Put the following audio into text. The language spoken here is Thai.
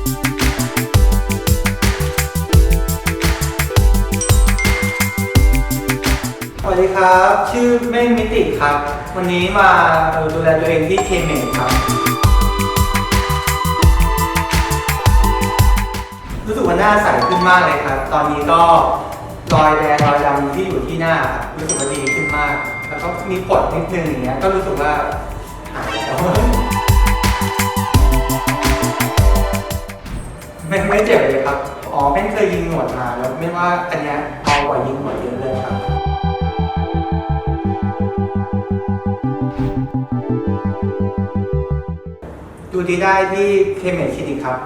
สวัสดีครับ ชื่อเม่งมิติครับ วันนี้มาดูแลตัวเองที่เคเมกครับ รู้สึกว่าหน้าใสขึ้นมากเลยครับ ตอนนี้ก็รอยแดงรอยดำที่อยู่ที่หน้าครับรู้สึกว่าดีขึ้นมาก แล้วก็มีปดนิดนึงอย่างเงี้ยก็รู้สึกว่า ไม่ไม่เจ็บเลยครับ อ๋อไม่เคยยิงหนวดมาแล้วไม่ว่าอันเนี้ยเอากว่ายิงหนวดเยอะเลยครับ ดูดีได้ที่เคเมคคลินิกครับ